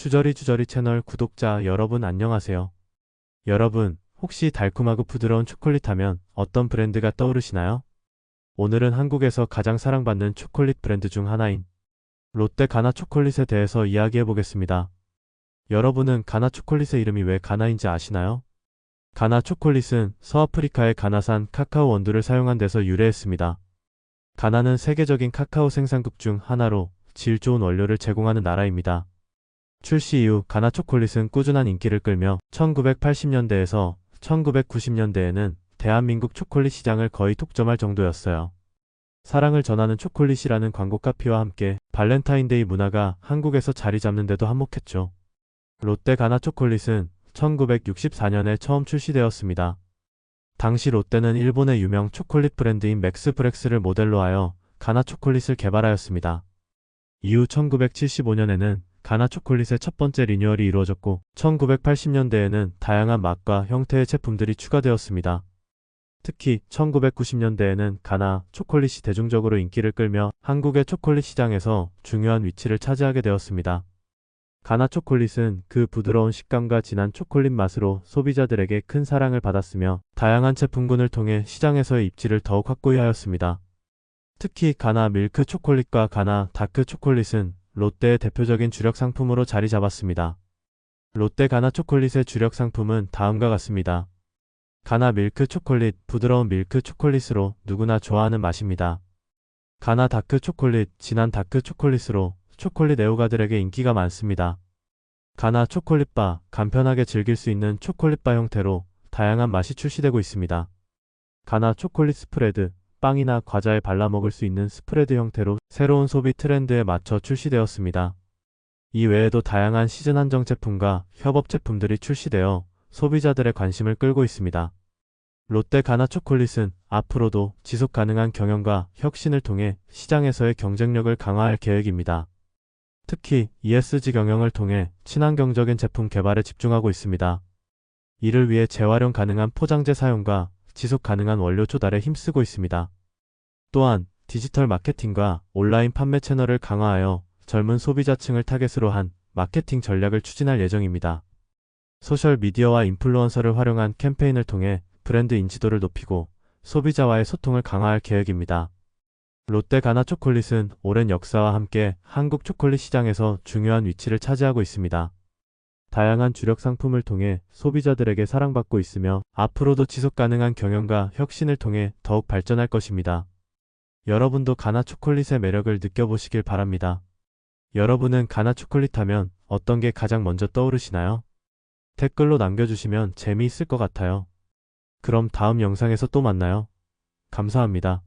주저리 주저리 채널 구독자 여러분 안녕하세요. 여러분, 혹시 달콤하고 부드러운 초콜릿 하면 어떤 브랜드가 떠오르시나요? 오늘은 한국에서 가장 사랑받는 초콜릿 브랜드 중 하나인 롯데 가나 초콜릿에 대해서 이야기해 보겠습니다. 여러분은 가나 초콜릿의 이름이 왜 가나인지 아시나요? 가나 초콜릿은 서아프리카의 가나산 카카오 원두를 사용한 데서 유래했습니다. 가나는 세계적인 카카오 생산국 중 하나로 질 좋은 원료를 제공하는 나라입니다. 출시 이후 가나 초콜릿은 꾸준한 인기를 끌며 1980년대에서 1990년대에는 대한민국 초콜릿 시장을 거의 독점할 정도였어요. 사랑을 전하는 초콜릿이라는 광고 카피와 함께 발렌타인데이 문화가 한국에서 자리 잡는 데도 한몫했죠. 롯데 가나 초콜릿은 1964년에 처음 출시되었습니다. 당시 롯데는 일본의 유명 초콜릿 브랜드인 맥스브렉스를 모델로 하여 가나 초콜릿을 개발하였습니다. 이후 1975년에는 가나 초콜릿의 첫 번째 리뉴얼이 이루어졌고 1980년대에는 다양한 맛과 형태의 제품들이 추가되었습니다. 특히 1990년대에는 가나 초콜릿이 대중적으로 인기를 끌며 한국의 초콜릿 시장에서 중요한 위치를 차지하게 되었습니다. 가나 초콜릿은 그 부드러운 식감과 진한 초콜릿 맛으로 소비자들에게 큰 사랑을 받았으며 다양한 제품군을 통해 시장에서의 입지를 더욱 확고히 하였습니다. 특히 가나 밀크 초콜릿과 가나 다크 초콜릿은 롯데의 대표적인 주력 상품으로 자리 잡았습니다. 롯데 가나 초콜릿의 주력 상품은 다음과 같습니다. 가나 밀크 초콜릿, 부드러운 밀크 초콜릿으로 누구나 좋아하는 맛입니다. 가나 다크 초콜릿, 진한 다크 초콜릿으로 초콜릿 애호가들에게 인기가 많습니다. 가나 초콜릿바, 간편하게 즐길 수 있는 초콜릿바 형태로 다양한 맛이 출시되고 있습니다. 가나 초콜릿 스프레드, 빵이나 과자에 발라 먹을 수 있는 스프레드 형태로 새로운 소비 트렌드에 맞춰 출시되었습니다. 이 외에도 다양한 시즌 한정 제품과 협업 제품들이 출시되어 소비자들의 관심을 끌고 있습니다. 롯데 가나 초콜릿은 앞으로도 지속 가능한 경영과 혁신을 통해 시장에서의 경쟁력을 강화할 계획입니다. 특히 ESG 경영을 통해 친환경적인 제품 개발에 집중하고 있습니다. 이를 위해 재활용 가능한 포장재 사용과 지속 가능한 원료 조달에 힘쓰고 있습니다. 또한 디지털 마케팅과 온라인 판매 채널을 강화하여 젊은 소비자층을 타겟으로 한 마케팅 전략을 추진할 예정입니다. 소셜 미디어와 인플루언서를 활용한 캠페인을 통해 브랜드 인지도를 높이고 소비자와의 소통을 강화할 계획입니다. 롯데 가나 초콜릿은 오랜 역사와 함께 한국 초콜릿 시장에서 중요한 위치를 차지하고 있습니다. 다양한 주력 상품을 통해 소비자들에게 사랑받고 있으며 앞으로도 지속 가능한 경영과 혁신을 통해 더욱 발전할 것입니다. 여러분도 가나 초콜릿의 매력을 느껴보시길 바랍니다. 여러분은 가나 초콜릿 하면 어떤 게 가장 먼저 떠오르시나요? 댓글로 남겨주시면 재미있을 것 같아요. 그럼 다음 영상에서 또 만나요. 감사합니다.